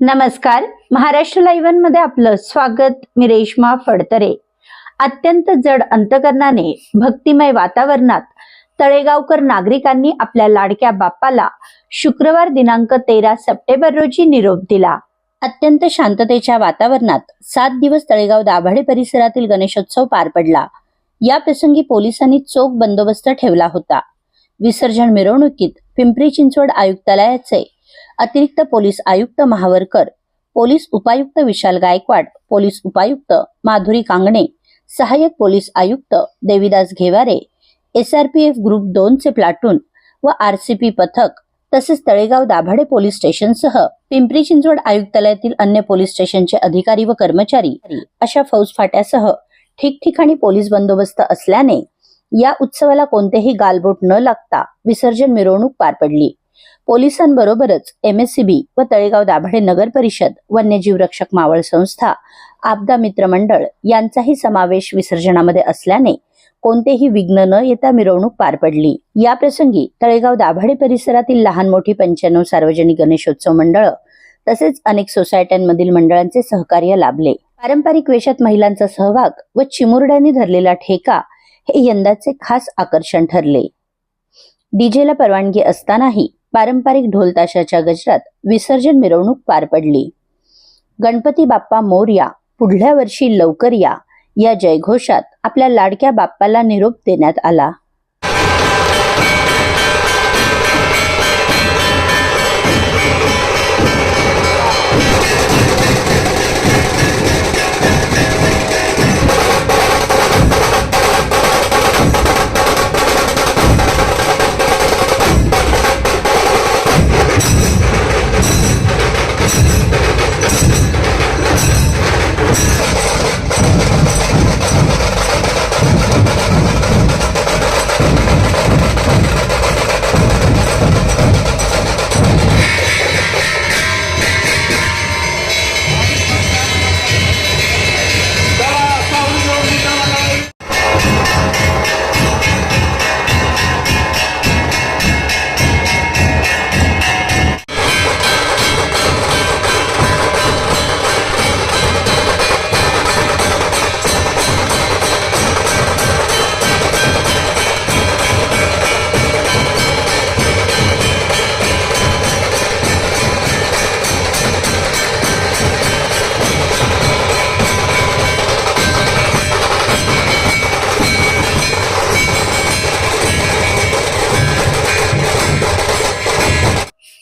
नमस्कार. महाराष्ट्र लाईव्हमध्ये आपलं स्वागत. मी रेश्मा फडतरे. अत्यंत जड अंतकरणाने भक्तिमय वातावरणात तळेगावकर नागरिकांनी आपल्या लाडक्या बाप्पाला शुक्रवार दिनांक तेरा सप्टेंबर रोजी निरोप दिला. अत्यंत शांततेच्या वातावरणात सात दिवस तळेगाव दाभाडे परिसरातील गणेशोत्सव पार पडला. या प्रसंगी पोलिसांनी चोख बंदोबस्त ठेवला होता. विसर्जन मिरवणुकीत पिंपरी चिंचवड आयुक्तालयाचे अतिरिक्त पोलीस आयुक्त महावरकर पोलीस उपायुक्त विशाल गायकवाड पोलीस उपायुक्त माधुरी कांगणे सहाय्यक पोलीस आयुक्त देविदास घेवारे एसआरपीएफ ग्रुप दोनचे प्लाटून व आरसीपी पथक तसेच तळेगाव दाभाडे पोलीस स्टेशनसह पिंपरी चिंचवड आयुक्तालयातील अन्य पोलीस स्टेशनचे अधिकारी व कर्मचारी अशा फौजफाट्यासह ठिकठिकाणी पोलीस बंदोबस्त असल्याने या उत्सवाला कोणतेही गालबोट न लागता विसर्जन मिरवणूक पार पडली. पोलिसांबरोबरच एमएससीबी व तळेगाव दाभाडे नगर परिषद वन्यजीव रक्षक मावळ संस्था आपदा मित्र मंडळ यांचाही समावेश विसर्जनामध्ये असल्याने कोणतेही विघ्न न येता मिरवणूक पार पडली. या प्रसंगी तळेगाव दाभाडे परिसरातील लहान मोठी पंच्याण्णव सार्वजनिक गणेशोत्सव मंडळ तसेच अनेक सोसायट्यांमधील मंडळांचे सहकार्य लाभले. पारंपरिक वेशात महिलांचा सहभाग व चिमुरड्यांनी धरलेला ठेका हे यंदाचे खास आकर्षण ठरले. डीजेला परवानगी असतानाही पारंपरिक ढोलताशाच्या गजरात विसर्जन मिरवणूक पार पडली. गणपती बाप्पा मोर्या पुढल्या वर्षी लवकर या या जयघोषात आपल्या लाडक्या बाप्पाला निरोप देण्यात आला.